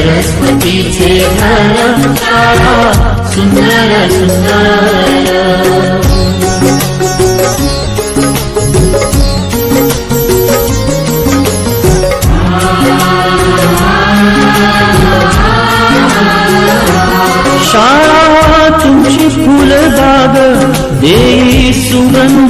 सरस्वतीचे घर शाळा सुंदर सुंदर शाळा तुमची फुलबाग देई सुगंधित रंग शाळा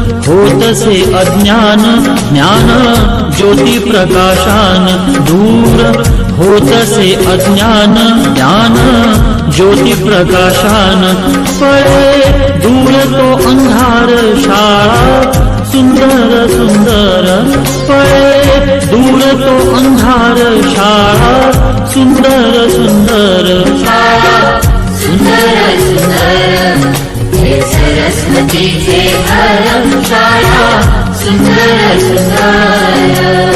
होतसे अज्ञान ज्ञान ज्योती प्रकाशान दूर. होतसे अज्ञान ज्ञान ज्योती प्रकाशान पळे दूर तो अंधार शाळा सुंदर सुंदर. पळे दूर तो अंधार शाळा सुंदर सुंदर. शाळा सुंदर सुंदर. सरस्वतीचे घर शाळा सुंदर सुंदर